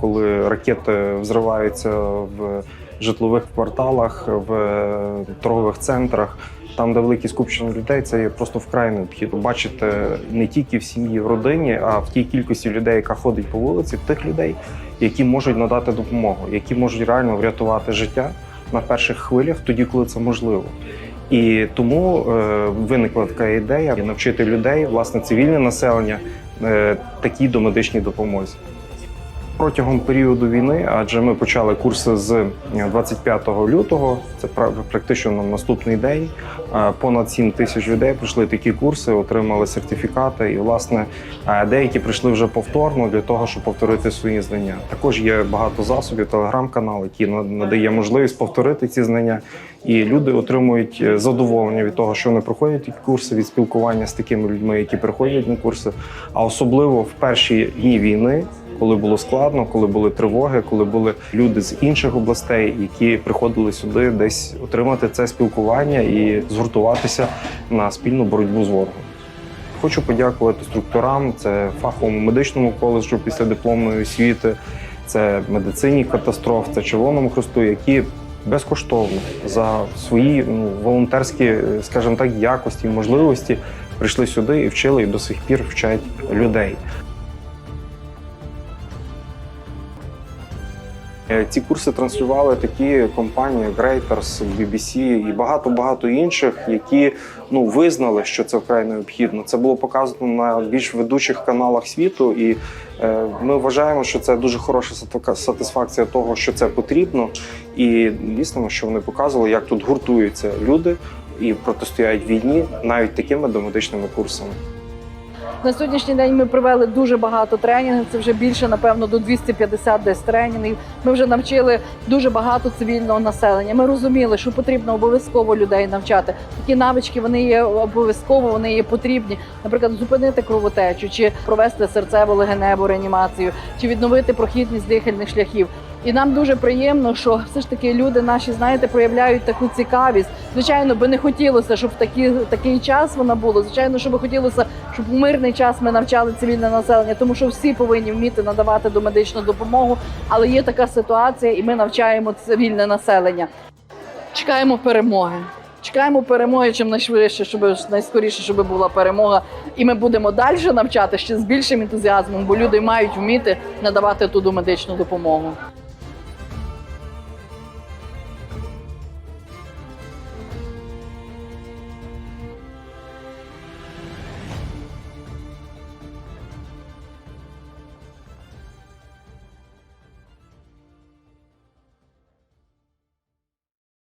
коли ракети взриваються в житлових кварталах, в торгових центрах. Там, де великі скупчення людей, це є просто вкрай необхідно бачити не тільки в сім'ї, в родині, а в тій кількості людей, яка ходить по вулиці, тих людей, які можуть надати допомогу, які можуть реально врятувати життя на перших хвилях, тоді, коли це можливо. І тому е, виникла така ідея навчити людей, власне, цивільне населення е, такій домедичній допомозі. Протягом періоду війни, адже ми почали курси з е, 25 лютого, це пра- практично на наступний день. е, Понад 7 тисяч людей пройшли такі курси, отримали сертифікати, і власне е, деякі прийшли вже повторно для того, щоб повторити свої знання. Також є багато засобів, телеграм-канал, який на- надає можливість повторити ці знання. І люди отримують е, задоволення від того, що вони проходять курси від спілкування з такими людьми, які приходять на курси. А особливо в перші дні війни, коли було складно, коли були тривоги, коли були люди з інших областей, які приходили сюди десь отримати це спілкування і згуртуватися на спільну боротьбу з ворогом. Хочу подякувати структурам, це фаховому медичному коледжу після дипломної освіти, це медицині катастроф, це Червоному Хресту, які безкоштовно за свої ну, волонтерські, скажімо так, якості, можливості прийшли сюди і вчили, і до сих пір вчать людей. Ці курси транслювали такі компанії як Reuters, BBC і багато багато інших, які ну визнали, що це вкрай необхідно. Це було показано на більш ведучих каналах світу, і е, ми вважаємо, що це дуже хороша сатисфакція того, що це потрібно. І дійсно, що вони показували, як тут гуртуються люди і протистоять війні навіть такими домедичними курсами. На сьогоднішній день ми провели дуже багато тренінгів. Це вже більше, напевно, до 250 десь тренінгів. Ми вже навчили дуже багато цивільного населення. Ми розуміли, що потрібно обов'язково людей навчати. Такі навички вони є обов'язково, вони є потрібні. Наприклад, зупинити кровотечу, чи провести серцево-легеневу реанімацію, чи відновити прохідність дихальних шляхів. І нам дуже приємно, що все ж таки люди наші, знаєте, проявляють таку цікавість. Звичайно, би не хотілося, щоб в такі, такий час вона була. Звичайно, що би хотілося, щоб у мирний час ми навчали цивільне населення, тому що всі повинні вміти надавати домедичну допомогу. Але є така ситуація, і ми навчаємо цивільне населення. Чекаємо перемоги. Чекаємо перемоги чим найшвидше, щоб найскоріше, щоб була перемога. І ми будемо далі навчати ще з більшим ентузіазмом, бо люди мають вміти надавати ту домедичну допомогу.